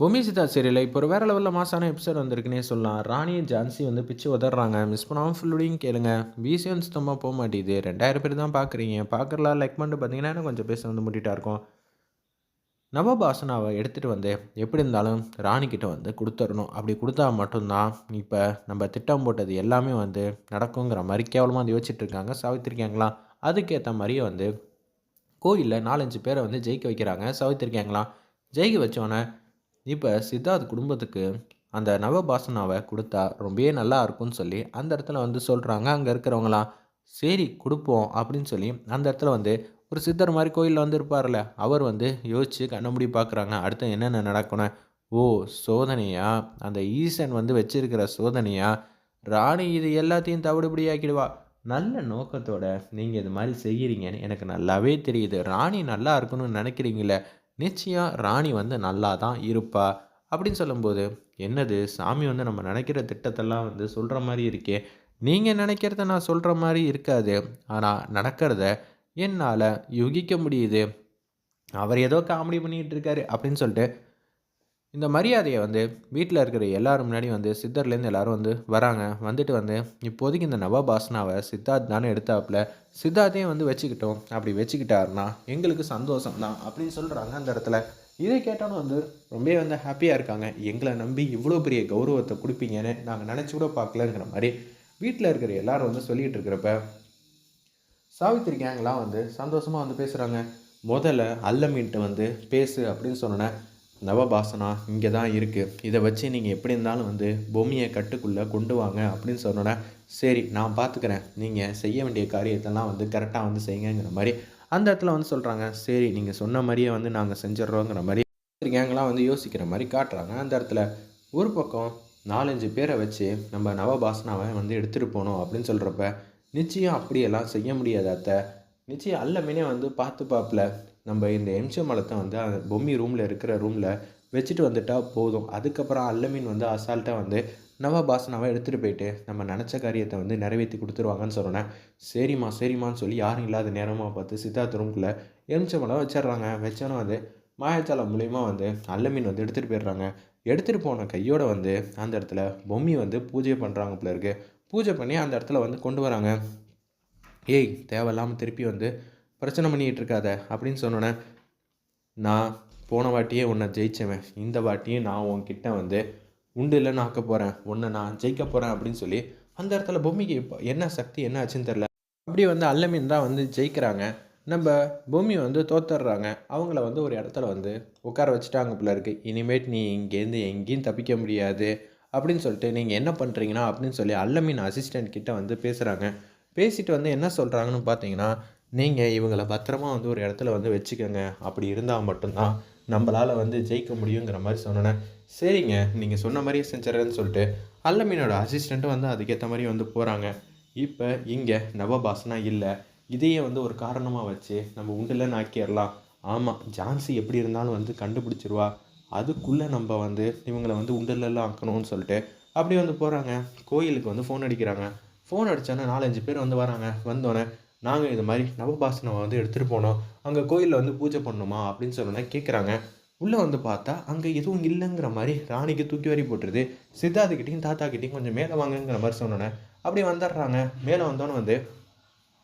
பொம்மி சிதா சீரியலில் இப்போ ஒரு வேறு லெவலில் மாசான எபிசோட் வந்திருக்குன்னே சொல்லலாம். ராணி ஜான்சி வந்து பிச்சு உதறாங்க மிஸ் பண்ணாமல் ஃபுல்லுடையும் கேளுங்க. பிசிஎம் சுத்தமாக போக மாட்டேது ரெண்டாயிரம் பேர் தான் பார்க்குறீங்க பார்க்குறலாம் லைக் பண்ணிட்டு பார்த்தீங்கன்னா கொஞ்சம் பேச வந்து முட்டிட்டா இருக்கும். நவபாசனாவை எடுத்துகிட்டு வந்து எப்படி இருந்தாலும் ராணிக்கிட்ட வந்து கொடுத்துடணும். அப்படி கொடுத்தா மட்டும்தான் இப்போ நம்ம திட்டம் போட்டது எல்லாமே வந்து நடக்குங்கிற மாதிரி கேவலமாக வந்து யோசிச்சுட்ருக்காங்க இருக்காங்க. அதுக்கேற்ற மாதிரியே வந்து கோயிலில் நாலஞ்சு பேரை வந்து ஜெயிக்க வைக்கிறாங்க. சாவித்திருக்காங்களாம் ஜெயிக்க வச்சோன்னே இப்போ சித்தார்த் குடும்பத்துக்கு அந்த நவபாசனாவை கொடுத்தா ரொம்பவே நல்லா இருக்கும்னு சொல்லி அந்த இடத்துல வந்து சொல்கிறாங்க அங்கே இருக்கிறவங்களாம் சரி கொடுப்போம் அப்படின்னு சொல்லி அந்த இடத்துல வந்து ஒரு சித்தர் மாதிரி கோயிலில் வந்து இருப்பார்ல அவர் வந்து யோசித்து கண்ணமுடி பார்க்குறாங்க அடுத்து என்னென்ன நடக்கணும் ஓ சோதனையா? அந்த ஈசன் வந்து வச்சிருக்கிற சோதனையா? ராணி இது எல்லாத்தையும் தவிடுபடி ஆக்கிடுவா நல்ல நோக்கத்தோட நீங்கள் இது மாதிரி செய்கிறீங்கன்னு எனக்கு நல்லாவே தெரியுது. ராணி நல்லா இருக்கணும்னு நினைக்கிறீங்களே நிச்சயம் ராணி வந்து நல்லா தான் இருப்பா. அப்படின்னு சொல்லும்போது என்னது சாமி வந்து நம்ம நினைக்கிற திட்டத்தெல்லாம் வந்து சொல்கிற மாதிரி இருக்கே. நீங்கள் நினைக்கிறத நான் சொல்கிற மாதிரி இருக்காது. ஆனால் நடக்கிறத என்னால் யூகிக்க முடியுது. அவர் ஏதோ காமெடி பண்ணிகிட்டு இருக்காரு அப்படின்னு சொல்லிட்டு இந்த மரியாதையை வந்து வீட்டில் இருக்கிற எல்லாரும் முன்னாடி வந்து சித்தர்லேருந்து எல்லாரும் வந்து வராங்க. வந்துட்டு வந்து இப்போதைக்கு இந்த நவபாசனாவை சித்தார்த் தானே எடுத்தாப்புல சித்தார்த்தையும் வந்து வச்சுக்கிட்டோம். அப்படி வச்சுக்கிட்டாருன்னா எங்களுக்கு சந்தோஷம் தான் அப்படின்னு சொல்கிறாங்க அந்த இடத்துல. இதை கேட்டாலும் வந்து ரொம்பவே வந்து ஹாப்பியாக இருக்காங்க. எங்களை நம்பி இவ்வளோ பெரிய கௌரவத்தை கொடுப்பீங்கன்னு நாங்கள் நினச்சி கூட பார்க்கலங்கிற மாதிரி வீட்டில் இருக்கிற எல்லாரும் வந்து சொல்லிகிட்டு இருக்கிறப்ப சாவித்திரி கேங்லாம் வந்து சந்தோஷமாக வந்து பேசுகிறாங்க முதல்ல அல்லமீன்ட்டு வந்து பேசு அப்படின்னு சொன்னேன் நவபாசனா இங்கே தான் இருக்குது இதை வச்சு நீங்கள் எப்படி இருந்தாலும் வந்து பொம்மையை கட்டுக்குள்ளே கொண்டு வாங்க அப்படின்னு சொன்னோன்னே சரி நான் பார்த்துக்கிறேன் நீங்கள் செய்ய வேண்டிய காரியத்தெல்லாம் வந்து கரெக்டாக வந்து செய்யுங்கிற மாதிரி அந்த இடத்துல வந்து சொல்கிறாங்க சரி நீங்கள் சொன்ன மாதிரியே வந்து நாங்கள் செஞ்சிட்றோங்கிற மாதிரி கேங்கெலாம் வந்து யோசிக்கிற மாதிரி காட்டுறாங்க. அந்த இடத்துல ஒரு பக்கம் நாலஞ்சு பேரை வச்சு நம்ம நவபாசனாவை வந்து எடுத்துகிட்டு போகணும் அப்படின்னு சொல்கிறப்ப நிச்சயம் அப்படியெல்லாம் செய்ய முடியாது அத்தை. நிச்சயம் அல்லமேனே வந்து பார்த்து பார்ப்பல நம்ம இந்த எம்சி மலத்தை வந்து அந்த பொம்மி ரூமில் இருக்கிற ரூமில் வச்சுட்டு வந்துட்டால் போதும். அதுக்கப்புறம் அல்லமீன் வந்து அசால்ட்டாக வந்து நவபாசனாவை எடுத்துகிட்டு போயிட்டு நம்ம நினச்ச காரியத்தை வந்து நிறைவேற்றி கொடுத்துருவாங்கன்னு சொன்னேன் சரிம்மா சரிம்மான்னு சொல்லி யாரும் இல்லாத நேரமாக பார்த்து சித்தார்த்த ரூம்குள்ளே எலுமிச்சம்பழம் வச்சிடுறாங்க. வச்சோன்னா வந்து மாயச்சாலம் மூலிமா வந்து அல்லமீன் வந்து எடுத்துகிட்டு போயிடுறாங்க. எடுத்துகிட்டு போன கையோடு வந்து அந்த இடத்துல பொம்மி வந்து பூஜை பண்ணுறாங்க போல பூஜை பண்ணி அந்த இடத்துல வந்து கொண்டு வராங்க. ஏய் தேவையில்லாமல் திருப்பி வந்து பிரச்சனை பண்ணிகிட்டு இருக்காத அப்படின்னு சொன்னோன்னே நான் போன வாட்டியே உன்னை ஜெயிச்சவன். இந்த வாட்டியும் நான் உன்கிட்ட வந்து உண்டு இல்லைன்னு ஆக்க போகிறேன் உன்னை நான் ஜெயிக்க போகிறேன் அப்படின்னு சொல்லி அந்த இடத்துல பொம்மிக்கு இப்போ என்ன சக்தி என்ன ஆச்சுன்னு தெரில அப்படி வந்து அல்லமீன் தான் வந்து ஜெயிக்கிறாங்க. நம்ம பூமி வந்து தோத்துடுறாங்க. அவங்கள வந்து ஒரு இடத்துல வந்து உட்கார வச்சுட்டாங்க போல இருக்குது இனிமேட் நீ இங்கேருந்து எங்கேயும் தப்பிக்க முடியாது அப்படின்னு சொல்லிட்டு நீங்கள் என்ன பண்ணுறீங்கன்னா அப்படின்னு சொல்லி அல்லமீன் அசிஸ்டண்ட் கிட்டே வந்து பேசுகிறாங்க பேசிட்டு வந்து என்ன சொல்கிறாங்கன்னு பார்த்தீங்கன்னா நீங்கள் இவங்களை பத்திரமா வந்து ஒரு இடத்துல வந்து வச்சுக்கோங்க. அப்படி இருந்தால் மட்டும்தான் நம்மளால் வந்து ஜெயிக்க முடியுங்கிற மாதிரி சொன்னேன் சரிங்க நீங்கள் சொன்ன மாதிரியே செஞ்சிடறேன்னு சொல்லிட்டு அல்லமீனோட அசிஸ்டண்ட்டும் வந்து அதுக்கேற்ற மாதிரி வந்து போகிறாங்க இப்போ இங்கே நவபாசனா இல்லை. இதையே வந்து ஒரு காரணமாக வச்சு நம்ம உண்டில் ஆக்கிடலாம். ஆமாம் ஜான்சி எப்படி இருந்தாலும் வந்து கண்டுபிடிச்சிருவா. அதுக்குள்ளே நம்ம வந்து இவங்களை வந்து உண்டிலெல்லாம் ஆக்கணும்னு சொல்லிட்டு அப்படி வந்து போகிறாங்க கோயிலுக்கு வந்து ஃபோன் அடிக்கிறாங்க. ஃபோன் அடித்தோன்னே நாலஞ்சு பேர் வந்து வராங்க. வந்தோடனே நாங்கள் இது மாதிரி நவபாசனவை வந்து எடுத்துகிட்டு போனோம். அங்கே கோயிலில் வந்து பூஜை பண்ணணுமா அப்படின்னு சொன்னோன்னா கேட்குறாங்க உள்ளே வந்து பார்த்தா அங்கே எதுவும் இல்லைங்கிற மாதிரி ராணிக்கு தூக்கி வரி போட்டுருது. சித்தார்த்துக்கிட்டையும் தாத்தாக்கிட்டையும் கொஞ்சம் மேலே வாங்குங்கிற மாதிரி சொன்னோன்னே அப்படி வந்துடுறாங்க. மேலே வந்தோன்னே வந்து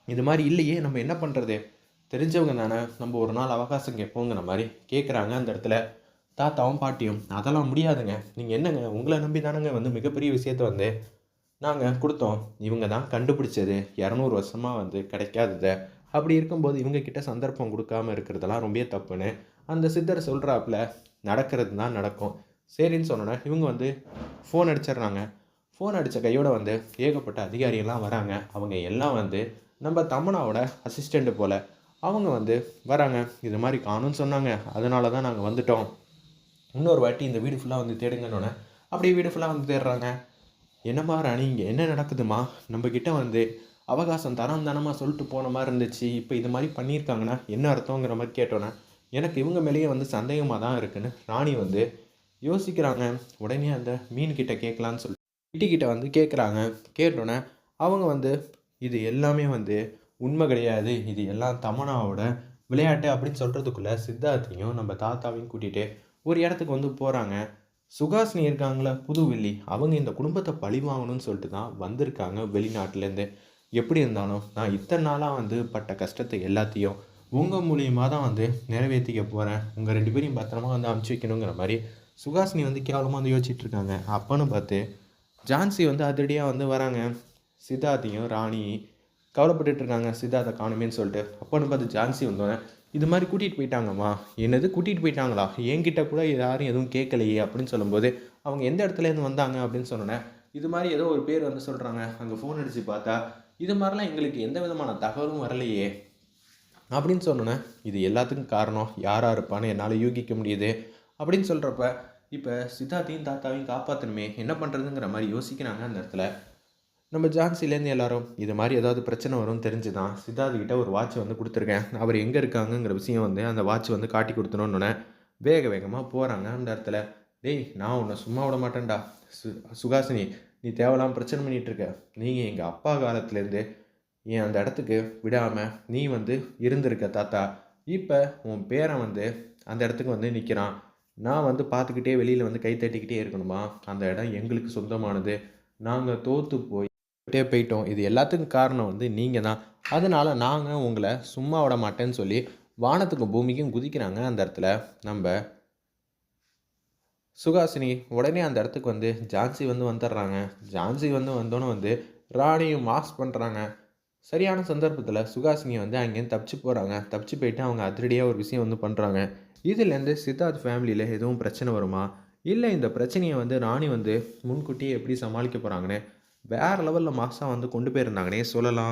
இது மாதிரி இல்லையே நம்ம என்ன பண்ணுறது தெரிஞ்சவங்க தானே நம்ம ஒரு நாள் அவகாசம் கேட்போங்கிற மாதிரி கேட்குறாங்க அந்த இடத்துல. தாத்தாவும் பாட்டியும் அதெல்லாம் முடியாதுங்க. நீங்கள் என்னங்க? உங்களை நம்பி தானங்க வந்து மிகப்பெரிய விஷயத்த வந்து நாங்கள் கொடுத்தோம். இவங்க தான் கண்டுபிடிச்சது. இரநூறு வருஷமாக வந்து கிடைக்காததை. அப்படி இருக்கும்போது இவங்கக்கிட்ட சந்தர்ப்பம் கொடுக்காம இருக்கிறதெல்லாம் ரொம்ப தப்புன்னு அந்த சித்தர் சொல்கிறாப்புல நடக்கிறது தான் நடக்கும். சரின்னு சொன்னோன்னே இவங்க வந்து ஃபோன் அடிச்சிடுறாங்க. ஃபோன் அடித்த கையோடு வந்து ஏகப்பட்ட அதிகாரியெல்லாம் வராங்க. அவங்க எல்லாம் வந்து நம்ம தமனாவோட அசிஸ்டண்ட்டு போல் அவங்க வந்து வராங்க. இது மாதிரி காணும்னு சொன்னாங்க. அதனால தான் நாங்கள் வந்துட்டோம். இன்னொரு வாட்டி இந்த வீடு ஃபுல்லாக வந்து தேடுங்கன்னொன்னே அப்படியே வீடு ஃபுல்லாக வந்து தேடுறாங்க. என்னம்மா ராணி இங்கே என்ன நடக்குதுமா நம்மக்கிட்ட வந்து அவகாசம் தரம் தனமாக சொல்லிட்டு போன மாதிரி இருந்துச்சு. இப்போ இது மாதிரி பண்ணியிருக்காங்கன்னா என்ன அர்த்தங்கிற மாதிரி கேட்டோன்னே எனக்கு இவங்க மேலேயே வந்து சந்தேகமாக தான் இருக்குன்னு ராணி வந்து யோசிக்கிறாங்க. உடனே அந்த மீன் கிட்ட கேட்கலான்னு சொல்லிட்டு கிட்டிக்கிட்ட வந்து கேட்குறாங்க. கேட்டோன்னே அவங்க வந்து இது எல்லாமே வந்து உண்மை கிடையாது. இது எல்லாம் தமனாவோட விளையாட்டு அப்படின்னு சொல்கிறதுக்குள்ளே சித்தார்த்தையும் நம்ம தாத்தாவையும் கூட்டிகிட்டு ஒரு இடத்துக்கு வந்து போகிறாங்க சுகாசினி இருக்காங்களே? புதுவெள்ளி அவங்க இந்த குடும்பத்தை பழி வாங்கணும்னு சொல்லிட்டு தான் வந்திருக்காங்க வெளிநாட்டிலேருந்து. எப்படி இருந்தாலும் நான் இத்தனை நாளாக வந்து பட்ட கஷ்டத்தை எல்லாத்தையும் உங்கள் மூலியமாக தான் வந்து நிறைவேற்றிக்க போகிறேன் உங்கள் ரெண்டு பேரையும் பத்திரமா வந்து அமுச்சு வைக்கணுங்கிற மாதிரி சுகாசினி வந்து கேவலமாக வந்து யோசிச்சுட்டு இருக்காங்க. அப்போன்னு பார்த்து ஜான்சி வந்து அதிரடியாக வந்து வராங்க. சித்தார்த்தையும் ராணி கவலைப்பட்டுட்டு இருக்காங்க சித்தார்த்தை காணுமேன்னு சொல்லிட்டு. அப்போன்னு பார்த்து ஜான்சி வந்தோடனே இது மாதிரி கூட்டிகிட்டு போயிட்டாங்கம்மா. என்னது கூட்டிகிட்டு போயிட்டாங்களா? என்கிட்ட கூட யாரும் எதுவும் கேட்கலையே அப்படின்னு சொல்லும்போது அவங்க எந்த இடத்துலேருந்து வந்தாங்க அப்படின்னு சொன்னோன்னே இது மாதிரி ஏதோ ஒரு பேர் வந்து சொல்கிறாங்க அங்கே ஃபோன் அடித்து பார்த்தா இது மாதிரிலாம் எங்களுக்கு எந்த விதமான தகவலும் வரலையே. அப்படின்னு சொன்னோன்னே இது எல்லாத்துக்கும் காரணம் யாராக இருப்பான்னு என்னால் யூகிக்க முடியுது. அப்படின்னு சொல்கிறப்ப இப்போ சித்தார்த்தையும் தாத்தாவையும் காப்பாற்றணுமே என்ன பண்ணுறதுங்கிற மாதிரி யோசிக்கிறாங்க அந்த இடத்துல. நம்ம ஜான்சிலேருந்து எல்லாரும் இது மாதிரி ஏதாவது பிரச்சனை வரும்னு தெரிஞ்சு தான் சித்தார்த் ஒரு வாட்ச் வந்து கொடுத்துருக்கேன். அவர் எங்கே இருக்காங்கங்கிற விஷயம் வந்து அந்த வாட்ச் வந்து காட்டி கொடுத்துனோன்னே வேக வேகமாக போகிறாங்க அந்த இடத்துல. டேய் நான் உன்னை சும்மா விட மாட்டேன்டா. சு சுகாசினி நீ தேவையில்லாமல் பிரச்சனை பண்ணிகிட்டு இருக்க. நீங்கள் எங்கள் அப்பா காலத்துலேருந்து என் அந்த இடத்துக்கு விடாமல் நீ வந்து இருந்திருக்க தாத்தா? இப்போ உன் பேரன் வந்து அந்த இடத்துக்கு வந்து நிற்கிறான் நான் வந்து பார்த்துக்கிட்டே வெளியில் வந்து கை தட்டிக்கிட்டே இருக்கணுமா? அந்த இடம் எங்களுக்கு சொந்தமானது. நாங்கள் தோற்று போய் விட்டே போயிட்டோம். இது எல்லாத்துக்கும் காரணம் வந்து நீங்கள் தான் அதனால் நாங்கள் உங்களை சும்மா விட மாட்டேன்னு சொல்லி வானத்துக்கும் பூமிக்கும் குதிக்கிறாங்க அந்த இடத்துல. நம்ம சுகாசினி உடனே அந்த இடத்துக்கு வந்து ஜான்சி வந்து வந்துடுறாங்க. ஜான்சி வந்து வந்தோன்னே வந்து ராணியும் மாஸ் பண்ணுறாங்க சரியான சந்தர்ப்பத்தில் சுகாசினி வந்து அங்கேருந்து தப்பிச்சு போகிறாங்க தப்பிச்சு போயிட்டு அவங்க அதிரடியாக ஒரு விஷயம் வந்து பண்ணுறாங்க இதுலேருந்து சித்தார்த் ஃபேமிலியில் எதுவும் பிரச்சனை வருமா? இல்லை இந்த பிரச்சனையை வந்து ராணி வந்து முன்கூட்டியே எப்படி சமாளிக்க போகிறாங்கன்னு வேறு லெவலில் மாஸாக வந்து கொண்டு போயிருந்தாங்கன்னே சொல்லலாம்.